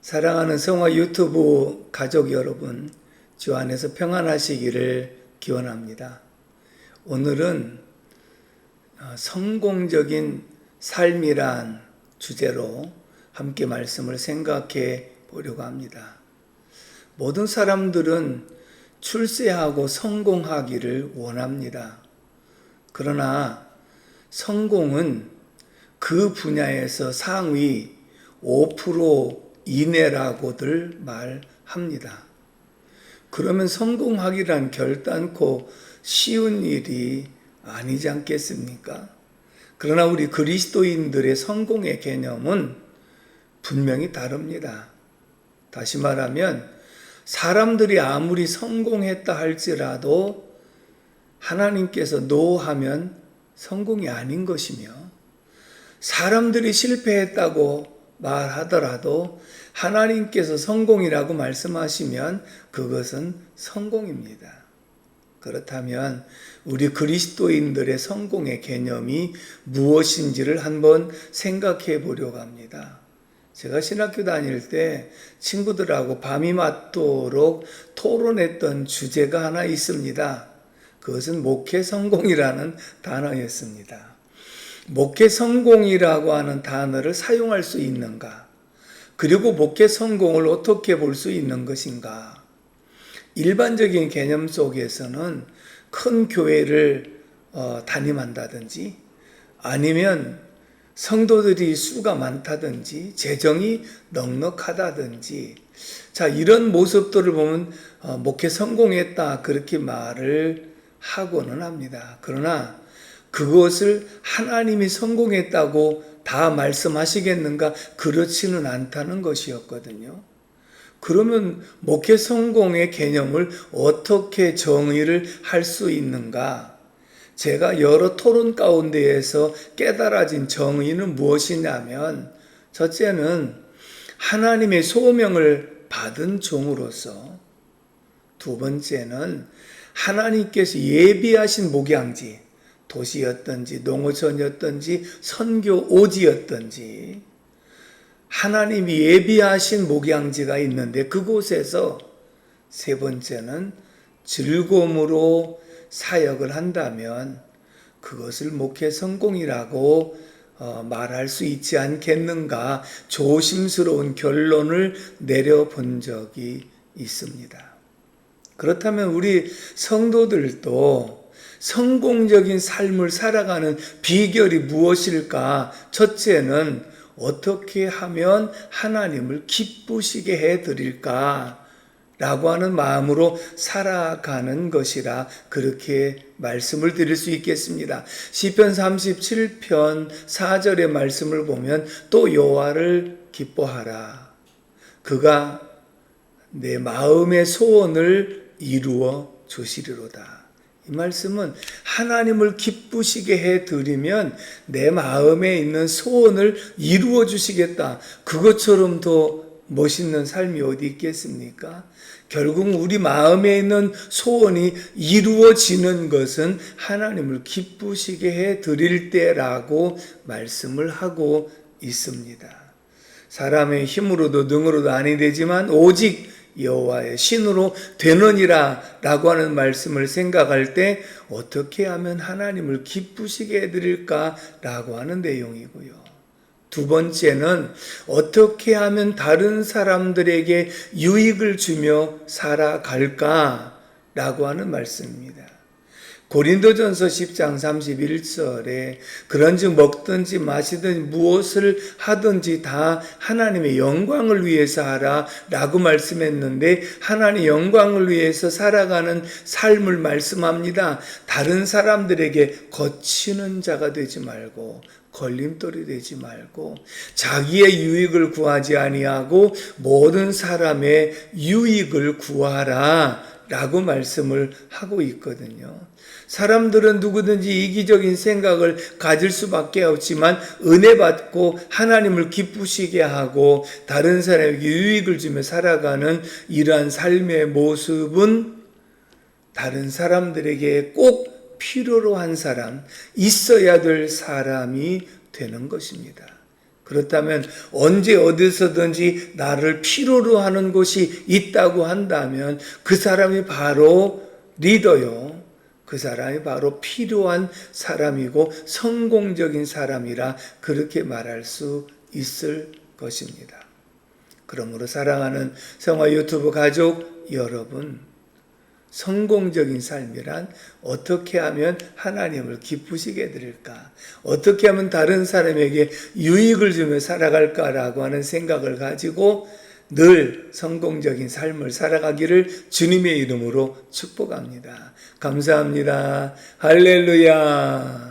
사랑하는 성화 유튜브 가족 여러분, 주 안에서 평안하시기를 기원합니다. 오늘은 어, 성공적인 삶이란 주제로 함께 말씀을 생각해 보려고 합니다. 모든 사람들은 출세하고 성공하기를 원합니다. 그러나 성공은 그 분야에서 상위 5% 이내라고들 말합니다. 그러면 성공하기란 결단코 쉬운 일이 아니지 않겠습니까? 그러나 우리 그리스도인들의 성공의 개념은 분명히 다릅니다. 다시 말하면 사람들이 아무리 성공했다 할지라도 하나님께서 노하면 성공이 아닌 것이며 사람들이 실패했다고 말하더라도 하나님께서 성공이라고 말씀하시면 그것은 성공입니다. 그렇다면 우리 그리스도인들의 성공의 개념이 무엇인지를 한번 생각해 보려고 합니다. 제가 신학교 다닐 때 친구들하고 밤이 맞도록 토론했던 주제가 하나 있습니다. 그것은 목회 성공이라는 단어였습니다. 목회 성공이라고 하는 단어를 사용할 수 있는가? 그리고 목회 성공을 어떻게 볼 수 있는 것인가? 일반적인 개념 속에서는 큰 교회를 어, 담임한다든지 아니면 성도들이 수가 많다든지 재정이 넉넉하다든지 자 이런 모습들을 보면 어, 목회 성공했다 그렇게 말을 하고는 합니다. 그러나 그것을 하나님이 성공했다고 다 말씀하시겠는가? 그렇지는 않다는 것이었거든요. 그러면 목회 성공의 개념을 어떻게 정의를 할 수 있는가? 제가 여러 토론 가운데에서 깨달아진 정의는 무엇이냐면, 첫째는 하나님의 소명을 받은 종으로서, 두 번째는 하나님께서 예비하신 목양지, 도시였든지 농어촌이었든지 선교 오지였든지 하나님이 예비하신 목양지가 있는데 그곳에서 세 번째는 즐거움으로 사역을 한다면 그것을 목회 성공이라고 어, 말할 수 있지 않겠는가 조심스러운 결론을 내려본 적이 있습니다. 그렇다면 우리 성도들도 성공적인 삶을 살아가는 비결이 무엇일까? 첫째는 어떻게 하면 하나님을 기쁘시게 해 드릴까? 라고 하는 마음으로 살아가는 것이라 그렇게 말씀을 드릴 수 있겠습니다. 시편 37편 4절의 말씀을 보면 또 여호와를 기뻐하라. 그가 내 마음의 소원을 이루어 주시리로다. 이 말씀은 하나님을 기쁘시게 해 드리면 내 마음에 있는 소원을 이루어 주시겠다. 그것처럼 더 멋있는 삶이 어디 있겠습니까? 결국 우리 마음에 있는 소원이 이루어지는 것은 하나님을 기쁘시게 해 드릴 때라고 말씀을 하고 있습니다. 사람의 힘으로도 능으로도 아니 되지만 오직 여호와의 신으로 되느니라라고 하는 말씀을 생각할 때 어떻게 하면 하나님을 기쁘시게 해 드릴까라고 하는 내용이고요. 두 번째는 어떻게 하면 다른 사람들에게 유익을 주며 살아갈까라고 하는 말씀입니다. 고린도전서 10장 31절에 그런즉 먹든지 마시든지 무엇을 하든지 다 하나님의 영광을 위해서 하라라고 말씀했는데 하나님의 영광을 위해서 살아가는 삶을 말씀합니다. 다른 사람들에게 거치는 자가 되지 말고 걸림돌이 되지 말고 자기의 유익을 구하지 아니하고 모든 사람의 유익을 구하라 라고 말씀을 하고 있거든요. 사람들은 누구든지 이기적인 생각을 가질 수밖에 없지만 은혜 받고 하나님을 기쁘시게 하고 다른 사람에게 유익을 주며 살아가는 이러한 삶의 모습은 다른 사람들에게 꼭 필요로 한 사람, 있어야 될 사람이 되는 것입니다. 그렇다면 언제 어디서든지 나를 필요로 하는 곳이 있다고 한다면 그 사람이 바로 리더요. 그 사람이 바로 필요한 사람이고 성공적인 사람이라 그렇게 말할 수 있을 것입니다. 그러므로 사랑하는 성화 유튜브 가족 여러분, 성공적인 삶이란 어떻게 하면 하나님을 기쁘시게 드릴까? 어떻게 하면 다른 사람에게 유익을 주며 살아갈까라고 하는 생각을 가지고 늘 성공적인 삶을 살아가기를 주님의 이름으로 축복합니다. 감사합니다. 할렐루야.